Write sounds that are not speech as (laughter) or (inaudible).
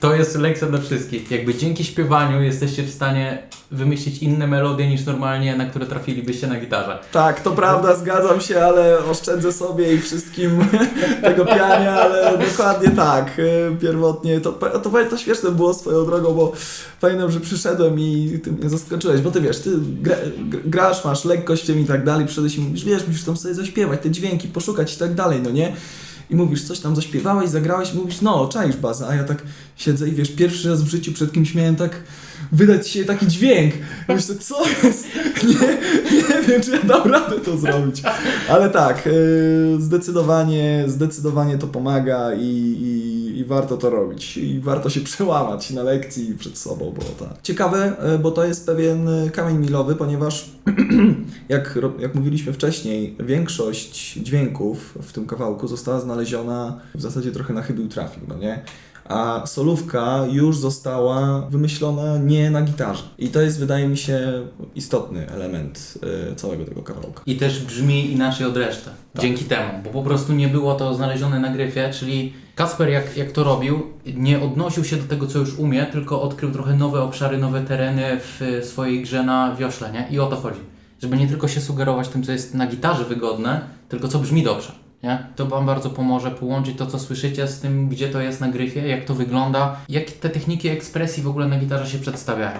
To jest lekcja dla wszystkich. Jakby dzięki śpiewaniu jesteście w stanie wymyślić inne melodie niż normalnie, na które trafilibyście na gitarze. Tak, to prawda, zgadzam się, ale oszczędzę sobie i wszystkim (laughs) tego piania, ale dokładnie tak. Pierwotnie to, to, to śmieszne było swoją drogą, bo pamiętam, że przyszedłem i ty mnie zaskoczyłeś, bo ty wiesz, ty gra, gr- grasz, masz lekkość w tym i tak dalej, przyszedłeś i mówisz, wiesz, musisz tam sobie zaśpiewać, te dźwięki, poszukać i tak dalej, no nie? I mówisz, coś tam zaśpiewałeś, zagrałeś, mówisz, no, czaisz bazę, a ja tak siedzę i wiesz, pierwszy raz w życiu przed kimś miałem tak wydać się taki dźwięk. I myślę, co jest? (laughs) Nie, nie wiem, czy ja dam radę to zrobić. Ale tak, yy, zdecydowanie, zdecydowanie to pomaga i, i, i warto to robić. I warto się (laughs) przełamać na lekcji przed sobą, bo tak. Ciekawe, yy, bo to jest pewien yy, kamień milowy, ponieważ (clears throat) jak, jak mówiliśmy wcześniej, większość dźwięków w tym kawałku została znaleziona w zasadzie trochę na chybił trafił, no nie? A solówka już została wymyślona nie na gitarze. I to jest, wydaje mi się, istotny element y, całego tego kawałka. I też brzmi inaczej od reszty. Dzięki temu, bo po prostu nie było to znalezione na gryfie, czyli Kasper jak, jak to robił, nie odnosił się do tego, co już umie, tylko odkrył trochę nowe obszary, nowe tereny w swojej grze na wiośle, nie? I o to chodzi. Żeby nie tylko się sugerować tym, co jest na gitarze wygodne, tylko co brzmi dobrze. Nie? To Wam bardzo pomoże połączyć to, co słyszycie z tym, gdzie to jest na gryfie, jak to wygląda, jak te techniki ekspresji w ogóle na gitarze się przedstawiają.